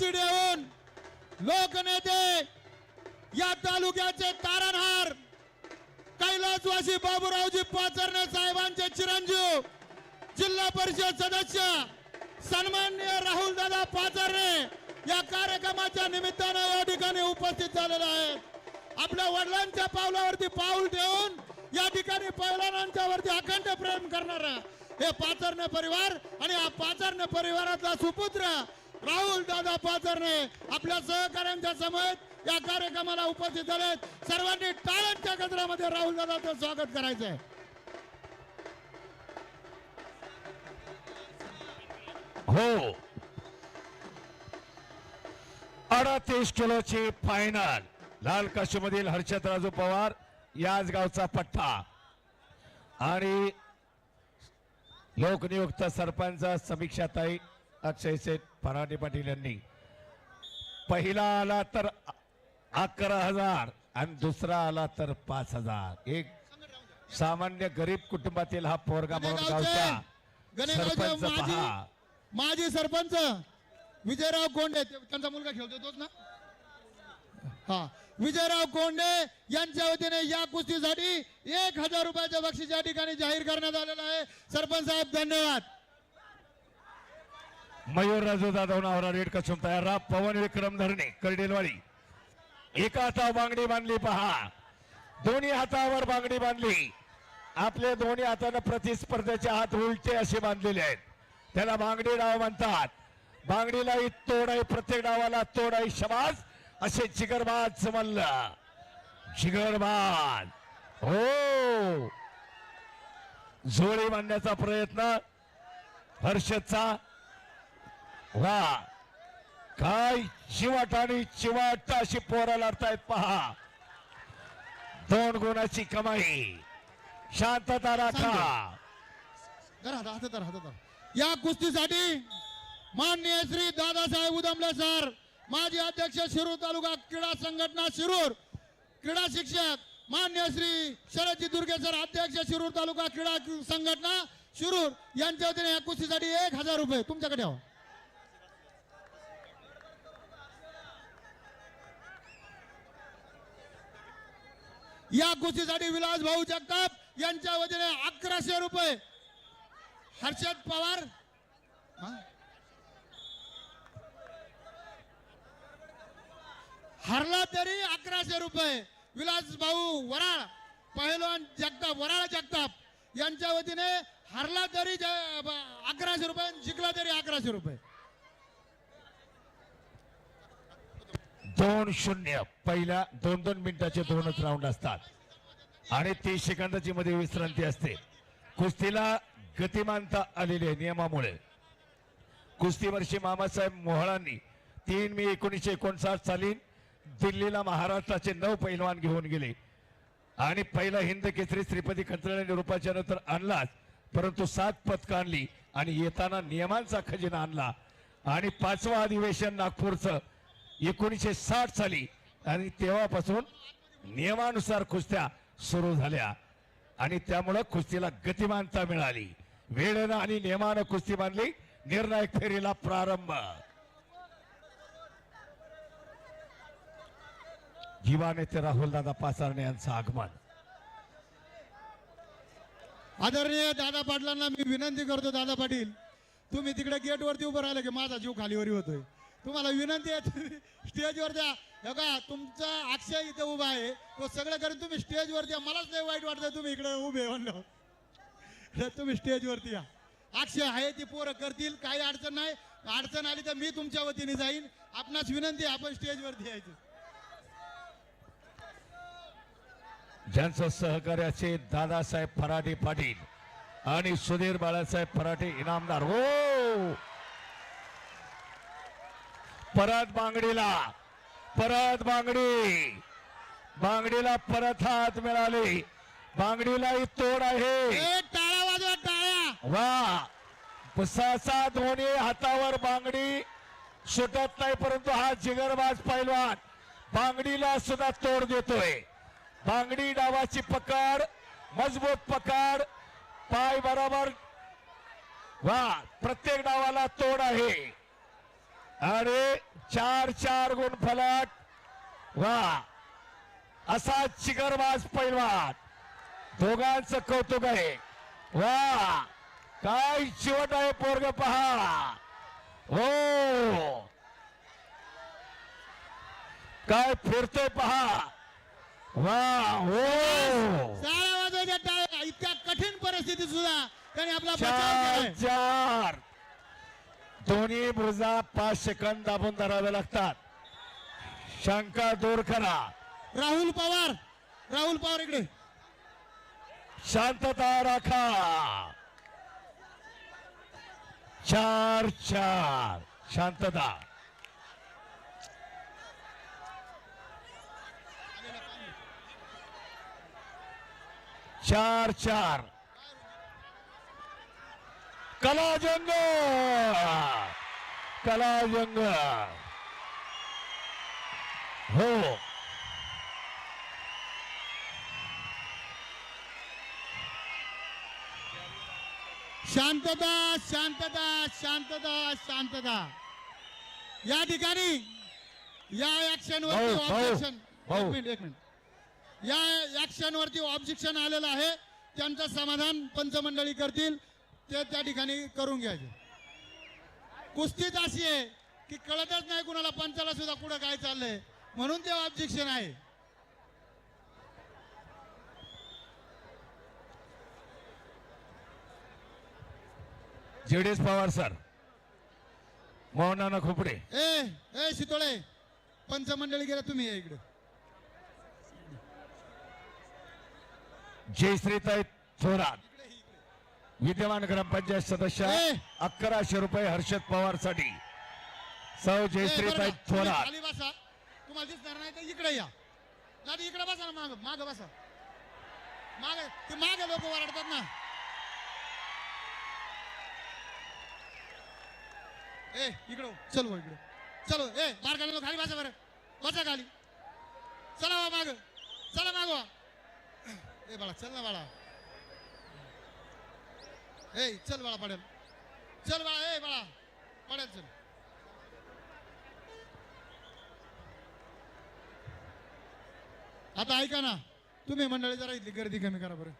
बक्षीस देऊन लोकनेते या तालुक्याचे तारणहार कैलासवासी बाबूरावजी पाचरणे साहेबांचे चिरंजीव जिल्हा परिषद सदस्य सन्माननीय राहुल दादा पाचरणे या कार्यक्रमाच्या निमित्तानं या ठिकाणी उपस्थित झालेले आहेत. आपल्या वडिलांच्या पावलावरती पाऊल ठेवून या ठिकाणी पैलवानांच्या वरती अखंड प्रेम करणारा हे पाचरणे परिवार आणि हा पाचरणे परिवारातला सुपुत्र राहुल दादा पाचरणे आपल्या सहकाऱ्यांच्या समेत या कार्यक्रमाला उपस्थित झाले सर्वांनी टाळ्यांच्या गजरामध्ये राहुल दादाचं स्वागत करायचं आहे हो. अडतीस किलोची फायनल लाल काशीमधील हर्षद राजू पवार याच गावचा पट्टा. आणि लोकनियुक्त सरपंच समीक्षाताई अक्षय सेठ फराटे पाटील यांनी. पहिला आला तर अकरा हजार आणि दुसरा आला तर पाच हजार. एक सामान्य गरीब कुटुंबातील हा पोरगा म्हणून गावचा सरपंच माजी पहा. माजी सरपंच विजयराव कोंडे त्यांचा मुलगा खेळतो तोच ना? हा. विजयराव कोंडे यांच्या वतीने या कुस्तीसाठी एक हजार रुपयाचं बक्षीस या ठिकाणी जाहीर करण्यात आलेलं आहे. सरपंच साहेब धन्यवाद. मयूर राजू जाधव नावरा रेड कसून तयार. राहा पवन विक्रम धरणे करडेलवाडी. एका हातावर बांगडी बांधली पहा. दोन्ही हातावर बांगडी बांधली. आपले दोन्ही हातानं प्रतिस्पर्धेचे हात उलटे असे बांधलेले आहेत. त्याला बांगडी डाव म्हणतात. बांगडीलाही तोड आहे प्रत्येक डावाला तोड आहे शबाज असे जिगरबाज समजलं. जिगरबाज. हो. जोळी बांधण्याचा प्रयत्न हर्षदचा वा काय चिवाट आणि चिवाट अशी पोरं लढतायत पहा. दोन गुणाची कमाई. शांतता राखा. जरा या कुस्तीसाठी माननीय श्री दादासाहेब उदमले सर माजी अध्यक्ष शिरूर तालुका क्रीडा संघटना शिरूर क्रीडा शिक्षक मान्य श्री शरदजी दुर्गे सर अध्यक्ष शिरूर तालुका क्रीडा संघटना शिरूर यांच्या वतीने या कुस्तीसाठी एक हजार रुपये तुमच्याकडे हो या कुस्तीसाठी विलास भाऊ जगताप यांच्या वतीने अकराशे रुपये. हर्षद पवार. हरला तरी अकराशे रुपये. विलास भाऊ वराळ पहिलवान जगताप वराळ जगताप यांच्या वतीने हरला तरी अकराशे रुपये जिंकला तरी अकराशे रुपये. दोन शून्य. पहिल्या दोन दोन मिनिटाचे दोनच राऊंड असतात. आणि तीस सेकंदाची मध्ये विश्रांती असते. कुस्तीला गतिमानता आलेली आहे नियमामुळे. कुस्ती वर्षी मामासाहेब मोहळांनी तीन मे एकोणीसशे एकोणसाठ साली दिल्लीला महाराष्ट्राचे नऊ पैलवान घेऊन गेले. आणि पहिला हिंद केसरी श्रीपती खंचराने रूपाच्या नंतर आणलाच. परंतु सात पथकं आणली आणि येताना नियमांचा खजिना आणला. आणि पाचवं अधिवेशन नागपूरचं. एकोणीसशे साठ साली आणि तेव्हापासून नियमानुसार कुस्त्या सुरू झाल्या. आणि त्यामुळं कुस्तीला गतिमानता मिळाली. वेळेनं आणि नियमानं कुस्ती बांधली निर्णायक फेरीला प्रारंभ. युवा नेते राहुलदादा पाचारणे यांचं आगमन. आदरणीय दादा पाटलांना मी विनंती करतो दादा पाटील. तुम्ही तिकडे गेटवरती उभं राहिले की माझा जीव खालीवरी होतोय. तुम्हाला विनंती आहे तुम्ही स्टेजवर द्या. हे का तुमचा अक्षय इथे उभा आहे. तो सगळं करून तुम्ही स्टेजवर या मलाच नाही वाईट वाटतंय तुम्ही इकडे उभे म्हणलं. तुम्ही स्टेजवरती या. अक्षय आहे ती पोरं करतील काही अडचण नाही. अडचण आली तर मी तुमच्या वतीने जाईन. आपणास विनंती आहे आपण स्टेजवरती यायचं. ज्यांचं सहकार्याचे दादासाहेब फराटे पाटील आणि सुधीर बाळासाहेब फराटे इनामदार. हो! परत बांगडीला परत बांगडी. बांगडीला परत हात मिळाले. बांगडीलाही तोड आहे. टाळ्या वाजवा टाळ्या. वा. पुसाचा दोन्ही हातावर बांगडी सुटत नाही परंतु हा जिगरबाज पैलवान बांगडीला सुद्धा तोड देतोय. बांगडी डावाची पकड मजबूत पकड पाय बरोबर. वा प्रत्येक डावाला तोड आहे. आणि चार चार गुण फलक. वा. असा चिगरबाज पैलवान. दोघांचं कौतुक आहे. वा. काय चिवट आहे पोरग पहा. हो. काय फिरतोय पहा. वा. हो. इतक्या कठीण परिस्थितीत सुद्धा त्यांनी आपला चार. दोन्ही बुजा पाच सेकंद दाबून धरावे लागतात. शंका दूर करा. राहुल पवार राहुल पवार इकडे. शांतता राखा. चार चार. शांतता. चार चार. कलाजंग कलाजंग हो. शांतता शांतता शांतता शांतता. या ठिकाणी या ऍक्शन वरती ऑब्जेक्शन. एक मिनिट एक मिनिट. या ऍक्शन वरती ऑब्जेक्शन आलेलं आहे. त्यांचं समाधान पंचमंडळी करतील. ते त्या ठिकाणी करून घ्यायचे. कुस्तीच अशी आहे की कळतच नाही कुणाला पंचाला सुद्धा कुठं काय चाललंय. म्हणून ते ऑब्जेक्शन आहे. जेडीएस पवार सर मोहनाना खोपडे. ए ए शितोळे पंचमंडळी गेला तुम्ही या इकडे. जयश्रीताई थोरात. विद्यमान ग्रामपंचायत सदस्य! अकराशे रुपये हर्षद पवारसाठी सौ जयश्रीताई बरं थोरात. खाली बसा. तुम्हाला दिसणार नाही तर इकडे या. दादा इकडे बसा ना माग माग बसा. माग ते मागे लोक ओरडतात ना. ए इकडं हो. चल हो इकडे चलो ए बारकाले लोक खाली बसा बरं. बसा खाली. चला माग. चला माग वा ए बाळा चल ना बाळा. ए चल बाळा पडेल. चल बाळा ए बाळा पडेल चल. आता ऐका ना तुम्ही मंडळी जरा इथली गर्दी कमी करा बरं.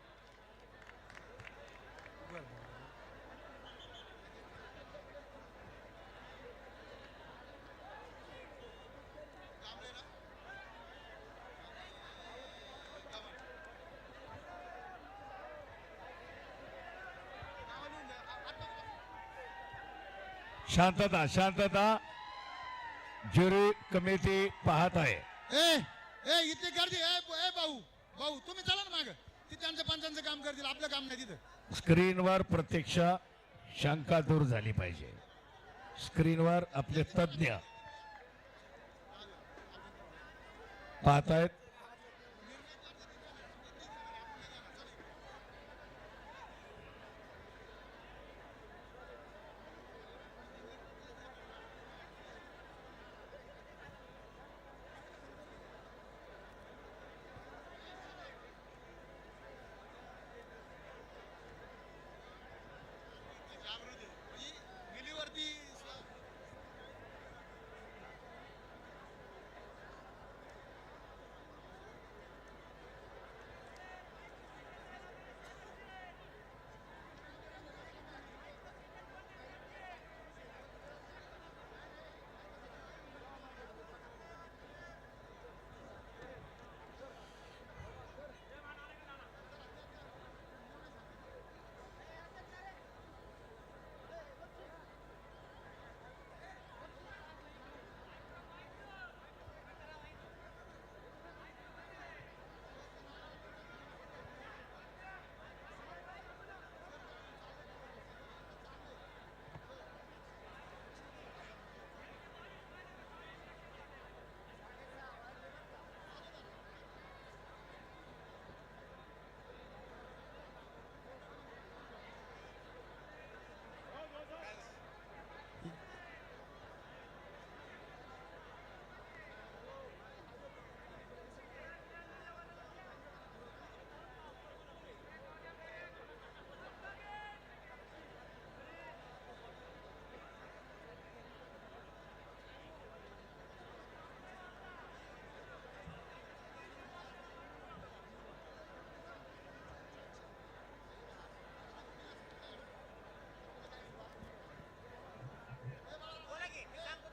शांतता शांतता. ज्युरी कमिटी पाहत आहे. ए ए इथे गर्दी. ए ए भाऊ भाऊ तुम्ही चला ना माग. ते त्यांचं पंचांचं काम करतील आपलं काम नाही तिथं. स्क्रीनवर प्रत्यक्ष शंका दूर झाली पाहिजे. स्क्रीनवर आपले तज्ञ पाहतायत.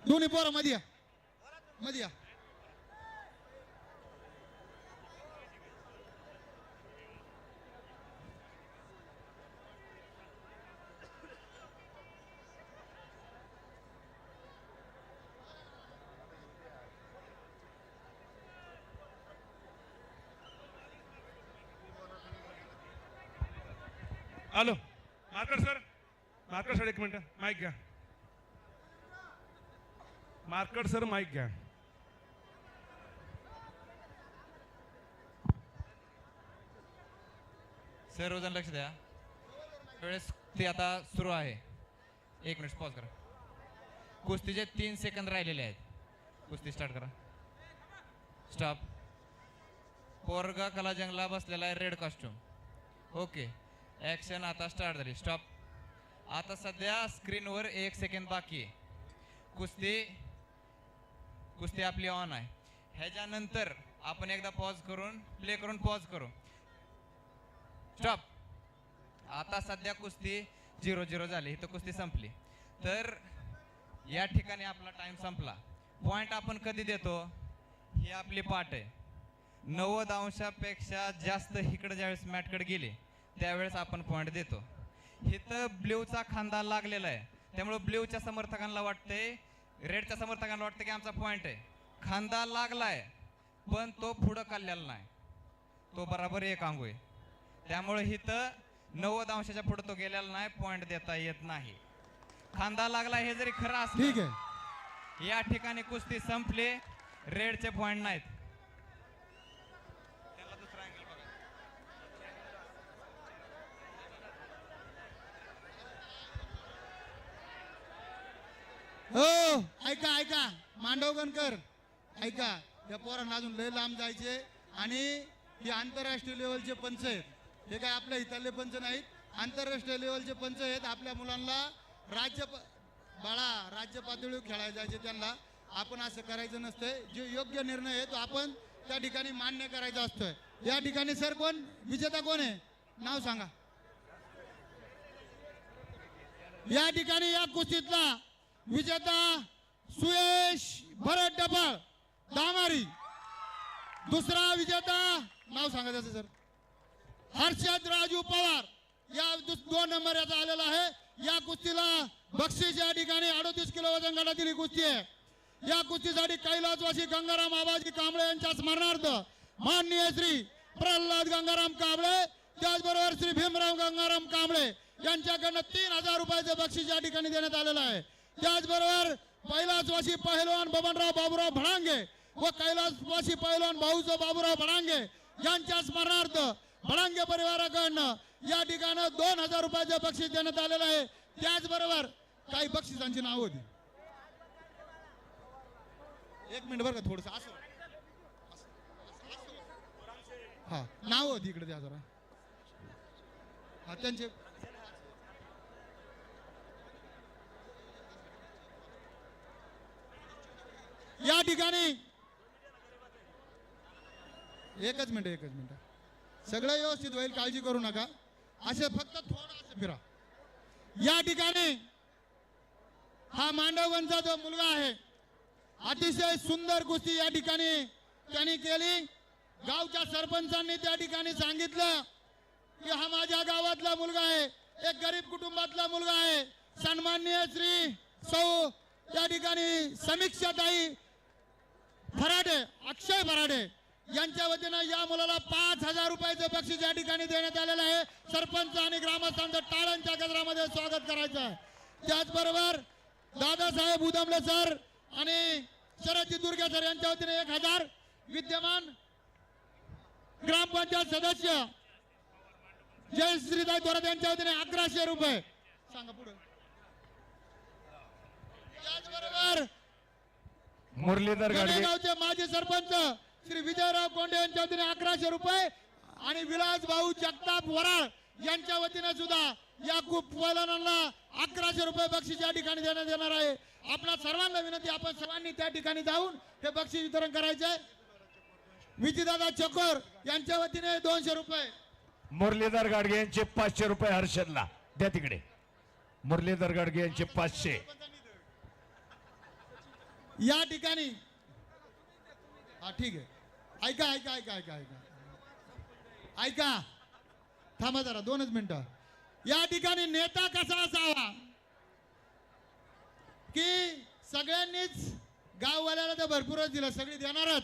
दोन्ही पोरं मध्ये या. मध्ये या. हॅलो माकर सर माकर सर एक मिनटं माईक घ्या. मार्कड सर माईक घ्या. सर्वजण लक्ष द्या. वेळेस ते आता सुरू आहे. एक मिनिट पॉज करा. कुस्तीचे तीन सेकंद राहिलेले आहेत. कुस्ती स्टार्ट करा. स्टॉप पोरगा कला जंगला बसलेला आहे रेड कॉस्ट्युम ओके ॲक्शन आता स्टार्ट झाली. स्टॉप आता सध्या स्क्रीनवर एक सेकंद बाकी आहे. कुस्ती कुस्ती आपली ऑन आहे. ह्याच्यानंतर आपण एकदा पॉज करून प्ले करून पॉज करू. स्टॉप आता सध्या कुस्ती झिरो झिरो झाली. इथं कुस्ती संपली. तर या ठिकाणी आपला टाइम संपला. पॉईंट आपण कधी देतो? ही आपली पाठ आहे. नव्वद अंशापेक्षा जास्त इकडं ज्यावेळेस मॅटकडे गेले त्यावेळेस आपण पॉईंट देतो. इथं ब्ल्यूचा खांदा लागलेला आहे. त्यामुळे ब्ल्यूच्या समर्थकांना वाटतंय रेडच्या समर्थकांना वाटतं की आमचा पॉइंट आहे. खांदा लागलाय पण तो पुढं काढलेला नाही. तो बराबर एक अंगू आहे. त्यामुळे इथं नव्वद अंशाच्या पुढे तो गेलेला नाही पॉइंट देता येत नाही. खांदा लागला हे जरी खरं असलं ठीक आहे. या ठिकाणी कुस्ती संपली रेडचे पॉइंट नाहीत त्याला दुसरा angle बघा. हो. ऐका ऐका. मांडवगणकर ऐका. या पोरांना अजून लय लांब जायचे आणि हे आंतरराष्ट्रीय लेवलचे पंच आहेत. हे काय आपल्या इथले पंच नाहीत. आंतरराष्ट्रीय लेवलचे पंच आहेत आपल्या मुलांना राज्य बाळा राज्य पातळीवर खेळायला जायचे त्यांना. आपण असं करायचं नसतंय. जे योग्य निर्णय आहे तो आपण त्या ठिकाणी मान्य करायचा असतोय. या ठिकाणी सर कोण? विजेता कोण आहे? नाव सांगा. या ठिकाणी या कुस्तीतला विजेता सुयश भरत डबळ दामारी. दुसरा विजेता नाव सांगा त्याचं सर. हर्षद राजू पवार. या दोन नंबर याचा आलेला आहे. या कुस्तीला बक्षीस या ठिकाणी अडोतीस किलो वजन गटातील ही कुस्ती आहे. या कुस्तीसाठी कैलासवासी गंगाराम आबाजी कांबळे यांच्या स्मरणार्थ माननीय श्री प्रल्हाद गंगाराम कांबळे त्याचबरोबर श्री भीमराव गंगाराम कांबळे यांच्याकडनं तीन हजार रुपयाचं बक्षीस या ठिकाणी देण्यात आलेलं आहे. त्याचबरोबर कैलासवासी पहिलवान बबनराव बाबूराव भडांगे व कैलासवासी पहिलवान भाऊसो बाबूराव भडांगे यांच्या स्मरणार्थ भडांगे परिवाराकडनं या ठिकाणी दोन हजार रुपयाचं बक्षीस देण्यात आलेलं आहे. त्याचबरोबर काही बक्षिसांची नाव होती. एक मिनिट बरं का थोडस असं. हा नाव होती इकडे द्या जरा. हा त्यांचे या ठिकाणी. एकच मिनिट एकच मिनिट. सगळं व्यवस्थित होईल काळजी करू नका. असे फक्त थोडं असं फिरा. या ठिकाणी हा मांडवगणचा जो मुलगा आहे अतिशय सुंदर कुस्ती या ठिकाणी त्यांनी केली. गावच्या सरपंचांनी त्या ठिकाणी सांगितलं की हा माझ्या गावातला मुलगा आहे एक गरीब कुटुंबातला मुलगा आहे. सन्माननीय श्री सौ त्या ठिकाणी समीक्षाताई फराडे अक्षय फराडे यांच्या वतीनं या मुलाला पाच हजार रुपयाचं बक्षीस या ठिकाणी देण्यात आलेलं आहे. सरपंच आणि ग्रामस्थांचं टाळ्यांच्या गजरामध्ये स्वागत करायचं आहे. त्याचबरोबर दादासाहेब उदमले सर आणि शरदजी दुर्गे सर यांच्या वतीने एक हजार विद्यमान ग्रामपंचायत सदस्य जय श्रीदाय थोरात यांच्या वतीने अकराशे रुपये. सांगा पुढे. त्याचबरोबर मुरलीधर गाडगे. गणेगावचे माजी सरपंच. श्री विजयराव कोंडे यांच्या वतीने अकराशे रुपये आणि विलास भाऊ जगताप वराळ यांच्या वतीने सुद्धा या खूप अकराशे रुपये बक्षीस या ठिकाणी देण्यात येणार आहे. आपल्या सर्वांना विनंती आपण सर्वांनी त्या ठिकाणी जाऊन हे बक्षीस वितरण करायचे आहे विजयदादा चकोर यांच्या वतीने दोनशे रुपये. मुरलीधर गाडगे यांचे पाचशे रुपये हर्षदला. द्या तिकडे. मुरलीधर गाडगे यांचे पाचशे. या ठिकाणी. हा ठीक आहे. ऐका ऐका ऐका ऐका ऐका. ऐका. थांबा जरा दोनच मिनटं. या ठिकाणी नेता कसा असावा? की सगळ्यांनीच गाववाल्याला तर भरपूरच दिलं सगळी देणारच.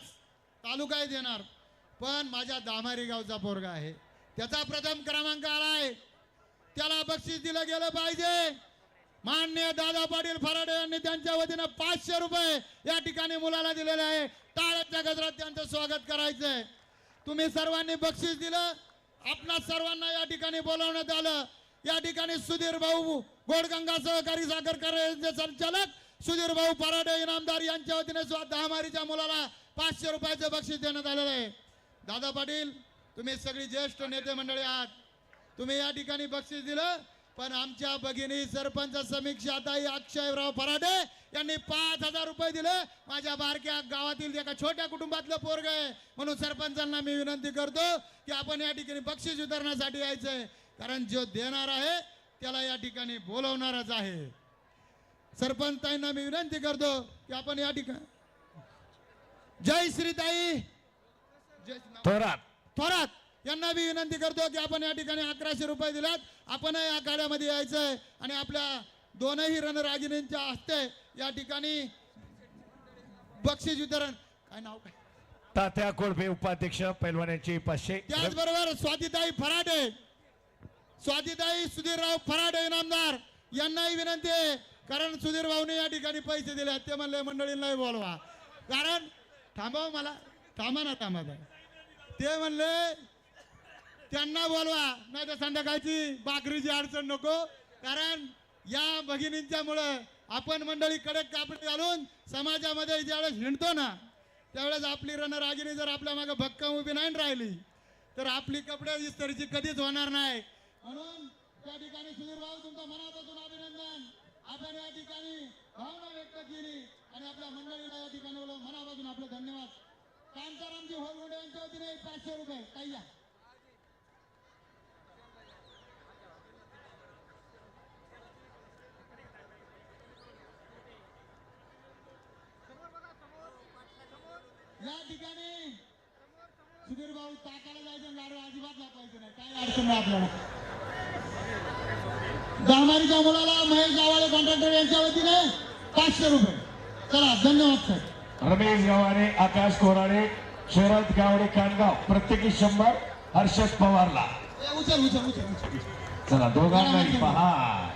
तालुकाही देणार. पण माझ्या दामारी गावचा पोरगा आहे. त्याचा प्रथम क्रमांक आलाय. त्याला बक्षीस दिलं गेलं पाहिजे. मान्य दादा पाटील फराडे यांनी त्यांच्या वतीनं पाचशे रुपये या ठिकाणी मुलाला दिलेले आहे. टाळ्याच्या गजरात त्यांचं स्वागत करायचंय. तुम्ही सर्वांनी बक्षीस दिलं. आपणा सर्वांना या ठिकाणी बोलावण्यात आलं. या ठिकाणी सुधीर भाऊ गोडगंगा सहकारी साखर कारखान्याचे संचालक सुधीर भाऊ फराडे इनामदार यांच्या वतीने दहामारीच्या मुलाला पाचशे रुपयाचं बक्षीस देण्यात आलेलं आहे. दादा पाटील तुम्ही सगळी ज्येष्ठ नेते मंडळी आहात. तुम्ही या ठिकाणी बक्षीस दिलं. पण आमच्या भगिनी सरपंच समीक्षाताई अक्षयराव फराडे यांनी पाच हजार रुपये दिले. माझ्या बारक्या गावातील एका छोट्या कुटुंबातलं पोरग आहे. म्हणून सरपंचांना मी विनंती करतो की आपण या ठिकाणी बक्षीस वितरणासाठी यायचंय. कारण जो देणार आहे त्याला या ठिकाणी बोलवणारच आहे. सरपंच ताईंना मी विनंती करतो की आपण या ठिकाणी जय श्रीताई. जय थोरात. थोरात. यांना मी विनंती करतो की आपण या ठिकाणी अकराशे रुपये दिलात. आपण या गाड्यामध्ये यायचंय आणि आपल्या दोनही रणरागिणींच्या हस्ते या ठिकाणी बक्षीस वितरण. काय नाव काय? तात्या कोळपे उपाध्यक्ष पैलवानांची पाचशे. त्याचबरोबर स्वातीताई फराडे स्वातीताई सुधीरराव फराडे इनामदार यांनाही विनंती आहे कारण सुधीर भाऊने या ठिकाणी पैसे दिले. ते म्हणले मंडळीला नाही बोलवा. कारण थांबव मला थांबा ना थांबा. ते म्हणले त्यांना बोलवा नाही तर संध्याकाळची भाकरीची अडचण नको. कारण या भगिनींच्यामुळं आपण मंडळी कडक कापडे घालून समाजामध्ये ज्यावेळेस हिंडतो ना त्यावेळेस आपली रणरागिनी जर आपल्या मागे भक्कम उभी नाही राहिली तर आपली कपडे इस्तरीची कधीच होणार नाही. म्हणून त्या ठिकाणी सुधीर भाऊ तुमचं मनापासून अभिनंदन. आपण या ठिकाणी भावना व्यक्त केली आणि आपल्या मंडळीला या ठिकाणी मनापासून आपलं धन्यवाद. कांतारामजी होलगुंडे यांच्या वतीने पाचशे रुपये काही या या ठिकाणी सुधीर भाऊ ताकाला जायचं गाडी अजिबात दाखवायचं नाही. काय अडचण नाही आपल्याला. दहमारीच्या मुलाला महेश गावाळे कॉन्ट्रॅक्टर यांच्या वतीने पाचशे रुपये. चला धन्यवाद सर रमेश गव्हाणे आकाश कोराडे शरद गावडे कानगाव. प्रत्येकी शंभर हर्षद पवारला. ए, उचल उचल उचल उचल. चला दोघांनाही पहा.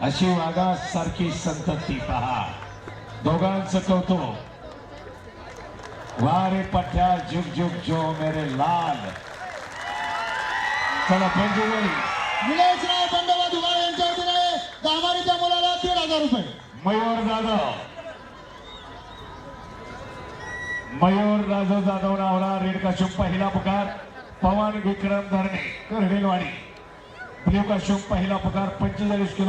अशी वागा सारखी संतती पहा. दोघांचं कौतुक. वारे पठ्या जुग जुग जो मेरे लाल. चला निलेशराव यांच्या वतीने मुलाला दीड हजार रुपये. मयूर जाधव. मयूर राजू जाधव नावला रेड पहिला पुकार पवन विक्रम धरणे करडेलवाडी. ब्ल्यू काशूम पहिला पुकार पंचेचाळीस किलो.